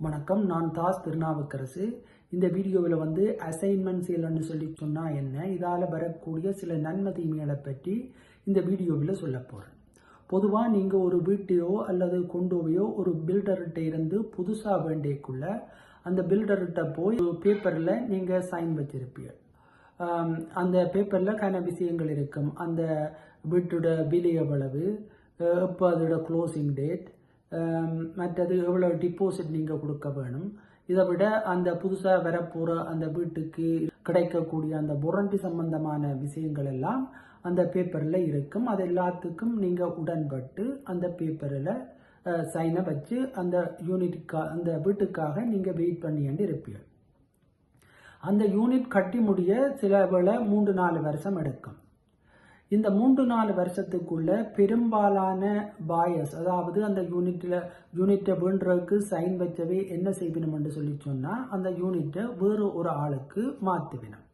வணக்கம் நான் தாஸ் திருநாவுக்கரசு. இந்த வீடியோவில் வந்து அசைன்மெண்ட் செயல்னு சொல்லி சொன்னால் என்ன? இதால் வரக்கூடிய சில நன்மை தீமைகளை பற்றி இந்த வீடியோவில் சொல்ல போகிறேன் பொதுவாக நீங்கள் ஒரு வீட்டையோ அல்லது கொண்டோவையோ ஒரு பில்டர்கிட்ட இருந்து புதுசாக வேண்டியக்குள்ள அந்த பில்டர்கிட்ட போய் பேப்பரில் நீங்கள் சைன் வச்சிருப்பீங்க. அந்த பேப்பரில் கன விஷயங்கள் இருக்கும். அந்த வீட்டோட விலை எவ்வளவு? எப்போ அதோட க்ளோசிங் டேட் மற்றது எவ்வளோ டிபாசிட் நீங்கள் கொடுக்க வேணும் இதை விட அந்த புதுசாக வரப்போகிற அந்த வீட்டுக்கு கிடைக்கக்கூடிய அந்த புரண்டி சம்பந்தமான விஷயங்கள் எல்லாம் அந்த பேப்பரில் இருக்கும் அது எல்லாத்துக்கும் நீங்கள் உடன்பட்டு அந்த பேப்பரில் சைனை வச்சு அந்த யூனிட்டுக்கா அந்த வீட்டுக்காக நீங்கள் வெயிட் பண்ணிட்டு இருப்பீர்கள் அந்த யூனிட் கட்டி முடிய சில வேளை மூன்று நாலு வருஷம் எடுக்கும் இந்த மூன்று நாலு வருஷத்துக்குள்ள பெரும்பாலான பாயஸ் அதாவது அந்த யூனிட்டில் யூனிட்டை வேண்டுறதுக்கு சைன் வச்சவே என்ன செய்வினோம்னு சொல்லி சொன்னால் அந்த யூனிட்டை வேறு ஒரு ஆளுக்கு மாற்றுவினோம்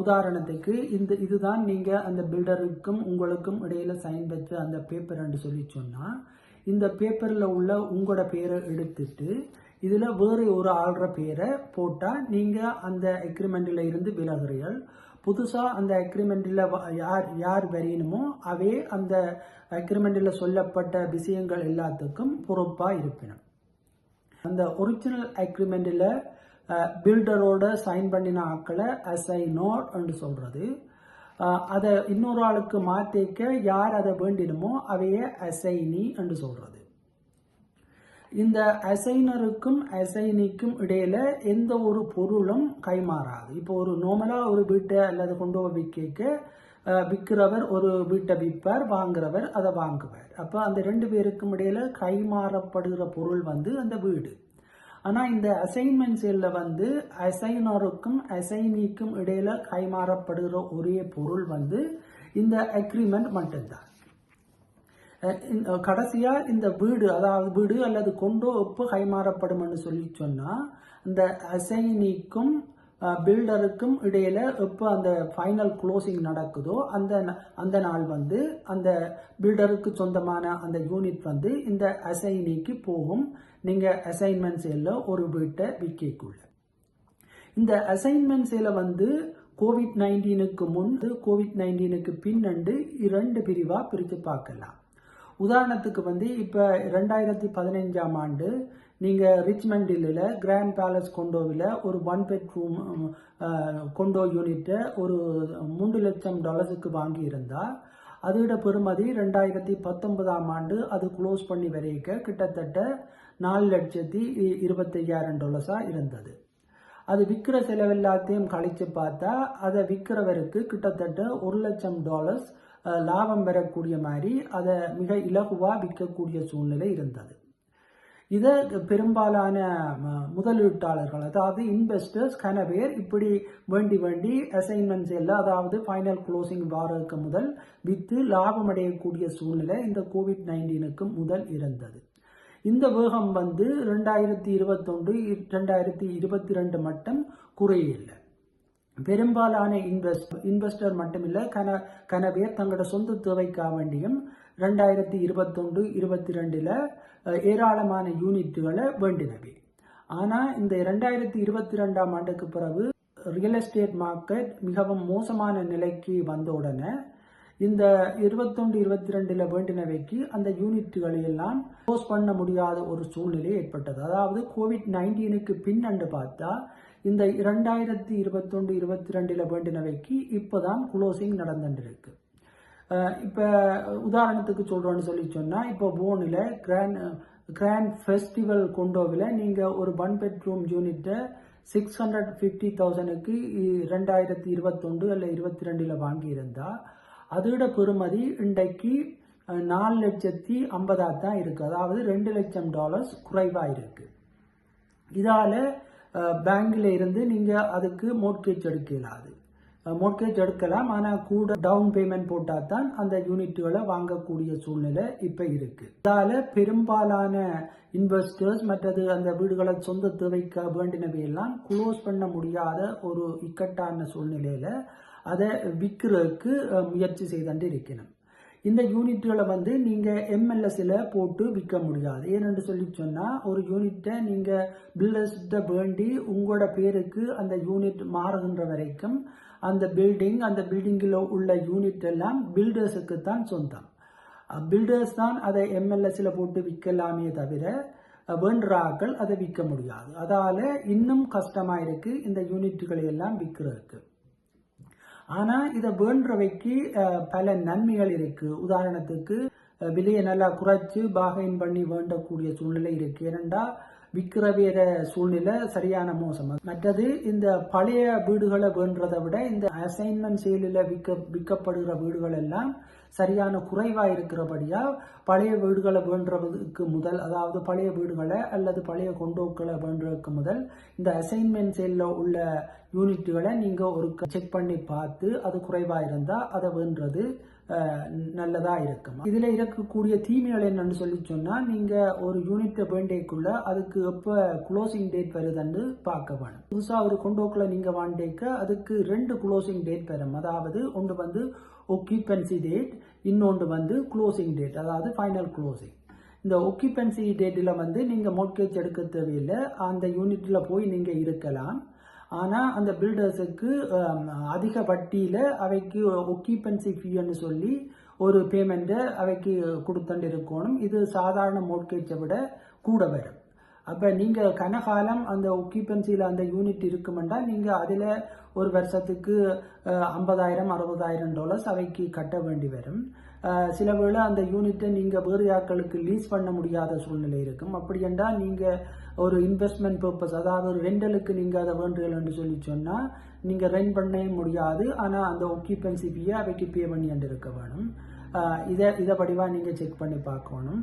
உதாரணத்துக்கு இந்த இதுதான் நீங்கள் அந்த பில்டருக்கும் உங்களுக்கும் இடையில சைன் வச்ச அந்த பேப்பர்ன்னு சொல்லி சொன்னால் இந்த பேப்பரில் உள்ள உங்களோட பேரை எடுத்துட்டு இதில் வேறு ஒரு ஆள்ற பேரை போட்டால் நீங்கள் அந்த எக்ரிமெண்ட்டில் இருந்து விலகிறீர்கள். புதுசாக அந்த அக்ரிமெண்ட்டில் யார் யார் வரையணுமோ அவே அந்த அக்ரிமெண்ட்டில் சொல்லப்பட்ட விஷயங்கள் எல்லாத்துக்கும் பொறுப்பாக இருப்பினும். அந்த ஒரிஜினல் அக்ரிமெண்ட்டில் பில்டரோட சைன் பண்ணின ஆக்களை அசைனோர் என்று சொல்கிறது அதை இன்னொரு ஆளுக்கு மாற்றிக்க யார் அதை வேண்டினுமோ அவைய அசைனி என்று சொல்கிறது இந்த அசைனருக்கும் அசைனிக்கும் இடையில எந்த ஒரு பொருளும் கைமாறாது. இப்போ ஒரு நார்மலாக ஒரு வீட்டை அல்லது கொண்டு போய் விற்க விற்கிறவர் ஒரு வீட்டை விற்பார் வாங்குறவர் அதை வாங்குவார். அப்போ அந்த ரெண்டு பேருக்கும் இடையில கைமாறப்படுகிற பொருள் வந்து அந்த வீடு. ஆனால் இந்த அசைன்மெண்ட் செல்லில் வந்து அசைனருக்கும் அசைனிக்கும் இடையில கைமாறப்படுகிற ஒரே பொருள் வந்து இந்த அக்ரிமெண்ட் மட்டும்தான். கடைசியாக இந்த- இந்த வீடு அதாவது வீடு அல்லது கொண்டோ எப்போ கைமாறப்படும்னு சொல்லி சொன்னால் இந்த அசைனிக்கும் பில்டருக்கும் இடையில எப்போ அந்த ஃபைனல் க்ளோசிங் நடக்குதோ அந்த அந்த நாள் வந்து அந்த பில்டருக்கு சொந்தமான அந்த யூனிட் வந்து இந்த அசைனிக்கு போகும். நீங்கள் அசைன்மெண்ட் சேல்ல ஒரு வீட்டை விற்கக்குள்ள. இந்த அசைன்மெண்ட் சேலை வந்து கோவிட் நைன்டீனுக்கு முன் கோவிட் நைன்டீனுக்கு பின்னண்டு இரண்டு பிரிவாக பிரித்து பார்க்கலாம். உதாரணத்துக்கு வந்து இப்போ ரெண்டாயிரத்தி பதினைஞ்சாம் ஆண்டு நீங்கள் ரிச்மண்டில் கிராண்ட் பேலஸ் கொண்டோவில் ஒரு ஒன் பெட்ரூம் கொண்டோ யூனிட்டை ஒரு மூன்று லட்சம் டாலர்ஸுக்கு வாங்கியிருந்தால் அதோட பெறுமதி ரெண்டாயிரத்தி பத்தொன்பதாம் ஆண்டு அது க்ளோஸ் பண்ணி வரைக்க கிட்டத்தட்ட நாலு லட்சத்தி இருபத்தையாயிரம் டாலர்ஸாக இருந்தது. அது விற்கிற செலவெல்லாத்தையும் கழிச்சு பார்த்தா அதை விற்கிறவருக்கு கிட்டத்தட்ட ஒரு லட்சம் டாலர்ஸ் லாபம் பெறக்கூடிய மாதிரி அதை மிக இலகுவாக விற்கக்கூடிய சூழ்நிலை இருந்தது. இதை பெரும்பாலான முதலீட்டாளர்கள் அதாவது இன்வெஸ்டர்ஸ் கன பேர் இப்படி வேண்டி வேண்டி அசைன்மெண்ட்ஸ் எல்லாம் அதாவது ஃபைனல் க்ளோசிங் வாரதுக்கு முதல் விற்று லாபம் அடையக்கூடிய சூழ்நிலை இந்த கோவிட் நைன்டீனுக்கு முதல் இருந்தது. இந்த வேகம் வந்து ரெண்டாயிரத்தி இருபத்தொன்று ரெண்டாயிரத்தி இருபத்தி ரெண்டு மட்டும் குறையில்லை பெரும்பாலான இன்வெஸ்ட் இன்வெஸ்டர் மட்டுமில்ல கன கனவே தங்களோட சொந்த தேவைக்காக வேண்டியும் ரெண்டாயிரத்தி இருபத்தொன்று இருபத்தி ரெண்டில் ஏராளமான யூனிட்டுகளை வேண்டினவை. ஆனால் இந்த ரெண்டாயிரத்தி இருபத்தி ரெண்டாம் ஆண்டுக்கு பிறகு ரியல் எஸ்டேட் மார்க்கெட் மிகவும் மோசமான நிலைக்கு வந்த உடனே இந்த இருபத்தொன்று இருபத்தி ரெண்டில் வேண்டினவைக்கு அந்த யூனிட்டுகளை எல்லாம் க்ளோஸ் பண்ண முடியாத ஒரு சூழ்நிலை ஏற்பட்டது. அதாவது கோவிட் நைன்டீனுக்கு பின்னண்டு பார்த்தா இந்த இரண்டாயிரத்தி இருபத்தொன்று இருபத்தி ரெண்டில் வேண்டினவைக்கு இப்போதான் குளோசிங் நடந்துருக்கு இப்போ உதாரணத்துக்கு சொல்கிறோன்னு சொல்லி சொன்னால் இப்போ போனில் கிராண்ட் கிராண்ட் ஃபெஸ்டிவல் கொண்டோவில் நீங்கள் ஒரு ஒன் பெட்ரூம் யூனிட்டை சிக்ஸ் ஹண்ட்ரட் ஃபிஃப்டி தௌசண்ட்க்கு ரெண்டாயிரத்தி இருபத்தொன்று அல்ல இருபத்தி ரெண்டில் வாங்கியிருந்தால் அதோட பெறுமதி இன்றைக்கு நாலு லட்சத்தி ஐம்பதாக தான் இருக்குது அதாவது ரெண்டு லட்சம் டாலர்ஸ் குறைவாக இருக்குது இதால் பேங்கில் இருந்து நீங்கள் அதுக்கு மோட்கேஜ் எடுக்க இயலாது மோட்கேஜ் எடுக்கலாம் ஆனால் கூட டவுன் பேமெண்ட் போட்டால் தான் அந்த யூனிட்டுகளை வாங்கக்கூடிய சூழ்நிலை இப்போ இருக்குது இதால பெரும்பாலான இன்வெஸ்டர்ஸ் மற்றது அந்த வீடுகளை சொந்த தேவைக்க வேண்டினவையெல்லாம் க்ளோஸ் பண்ண முடியாத ஒரு இக்கட்டான சூழ்நிலையில் அதை விற்கிறதுக்கு முயற்சி செய்துட்டு இருக்கணும் இந்த யூனிட்டுகளை வந்து நீங்கள் எம்எல்எஸில் போட்டு விற்க முடியாது. ஏனென்று சொல்லி சொன்னால் ஒரு யூனிட்டை நீங்கள் பில்டர்ஸ்கிட்ட வேண்டி உங்களோட பேருக்கு அந்த யூனிட் மாறுகின்ற வரைக்கும் அந்த பில்டிங் அந்த பில்டிங்கில் உள்ள யூனிட் எல்லாம் பில்டர்ஸுக்கு தான் சொந்தம். பில்டர்ஸ் தான் அதை எம்எல்எஸில் போட்டு விற்கலாமே தவிர வேண்டுறாக்கள் அதை விற்க முடியாது. அதால் இன்னும் கஷ்டமாக இருக்குது இந்த யூனிட்டுகளை எல்லாம் விற்கிறதுக்கு ஆனால் இதை வேண்டவைக்கு பல நன்மைகள் இருக்குது உதாரணத்துக்கு விலையை நல்லா குறைச்சி பாகைன் பண்ணி வேண்டக்கூடிய சூழ்நிலை இருக்குது ஏனென்றா விற்கிற வேற சூழ்நிலை சரியான மோசம். மற்றது இந்த பழைய வீடுகளை வேண்டதை விட இந்த அசைன்மெண்ட் செயலில் விற்க விற்கப்படுகிற வீடுகள் எல்லாம் சரியான குறைவாக இருக்கிறபடியா பழைய வீடுகளை வேண்டுறதுக்கு முதல் அதாவது பழைய வீடுகளை அல்லது பழைய கொண்டோக்களை வேண்டுறதுக்கு முதல் இந்த அசைன்மெண்ட் செல்லில் உள்ள யூனிட்டுகளை நீங்கள் ஒரு செக் பண்ணி பார்த்து அது குறைவாக இருந்தால் அதை வேண்டுறது நல்லதா இருக்கும்? இதுல இருக்கக்கூடிய தீமைகள் என்னன்னு சொல்லி சொன்னா நீங்க ஒரு யூனிட்டை வேண்டேக்குள்ள அதுக்கு எப்ப குளோசிங் டேட் வருதுன்னு பார்க்க வேணும். புதுசா ஒரு கொண்டோக்களை நீங்க வாண்டேக்க அதுக்கு ரெண்டு குளோசிங் டேட் வரும். அதாவது ஒன்று வந்து ஒக்கியூபன்சி டேட் இன்னொன்று வந்து க்ளோசிங் டேட் அதாவது ஃபைனல் க்ளோசிங் இந்த ஒக்கியூபன்சி டேட்டில் வந்து நீங்கள் மோட்கேஜ் எடுக்க தேவையில்லை. அந்த யூனிட்டில் போய் நீங்கள் இருக்கலாம். ஆனால் அந்த பில்டர்ஸுக்கு அதிக வட்டியில் அவைக்கு ஒக்கியூபன்சி ஃபீன்னு சொல்லி ஒரு பேமெண்ட்டை அவைக்கு கொடுத்துட்டு இருக்கணும் இது சாதாரண மோட்கேஜை விட கூட வரும். அப்போ நீங்கள் கனகாலம் அந்த ஒக்கியூபன்சியில் அந்த யூனிட் இருக்குமெண்டா நீங்கள் அதில் ஒரு வருஷத்துக்கு ஐம்பதாயிரம் அறுபதாயிரம் டாலர்ஸ் அவைக்கு கட்ட வேண்டி வரும். சில வேளை அந்த யூனிட்டை நீங்கள் வேறு ஆட்களுக்கு லீஸ் பண்ண முடியாத சூழ்நிலை இருக்கும். அப்படி என்றால் நீங்கள் ஒரு இன்வெஸ்ட்மெண்ட் பர்பஸ் அதாவது ஒரு ரெண்டலுக்கு நீங்கள் அதை வேண்டுகள்னு சொல்லி சொன்னால் நீங்கள் ரெண்ட் பண்ணவே முடியாது. ஆனால் அந்த ஒக்கியூபன்சி ஃபீயை அவைக்கு பே பண்ணி இருக்க வேணும். இதை இதை படிவாக நீங்கள் செக் பண்ணி பார்க்கணும்.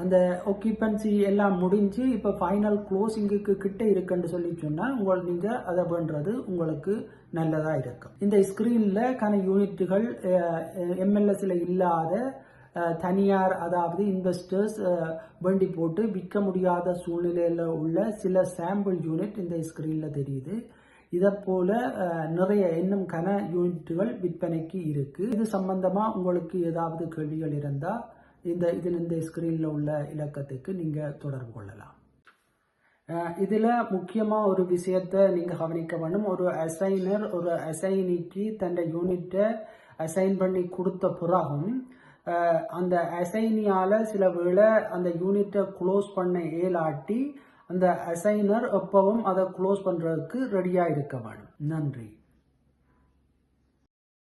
அந்த ஒக்கியூபன்சி எல்லாம் முடிஞ்சு இப்போ ஃபைனல் க்ளோசிங்குக்கு கிட்ட இருக்குன்னு சொல்லி சொன்னால் உங்கள் நீங்கள் அதை பண்ணுறது உங்களுக்கு நல்லதாக இருக்கும். இந்த ஸ்க்ரீனில் கன யூனிட்டுகள் எம்எல்எஸில் இல்லாத தனியார் அதாவது இன்வெஸ்டர்ஸ் வண்டி போட்டு விற்க முடியாத சூழ்நிலையில் உள்ள சில சாம்பிள் யூனிட் இந்த ஸ்க்ரீனில் தெரியுது. இதை நிறைய இன்னும் கன யூனிட்டுகள் விற்பனைக்கு இருக்குது இது சம்பந்தமாக உங்களுக்கு ஏதாவது கேள்விகள் இருந்தால் இந்த இதில் இந்த ஸ்க்ரீனில் உள்ள இலக்கத்துக்கு நீங்கள் தொடர்பு கொள்ளலாம். இதில் முக்கியமாக ஒரு விஷயத்தை நீங்கள் கவனிக்க வேண்டும் ஒரு அசைனர் ஒரு அசைனிக்கு தன் யூனிட்டை அசைன் பண்ணி கொடுத்த பிறகும் அந்த அசைனியால் சில வேளை அந்த யூனிட்டை க்ளோஸ் பண்ண இயலாட்டி அந்த அசைனர் எப்பவும் அதை க்ளோஸ் பண்ணுறதுக்கு ரெடியாக இருக்க வேணும் நன்றி.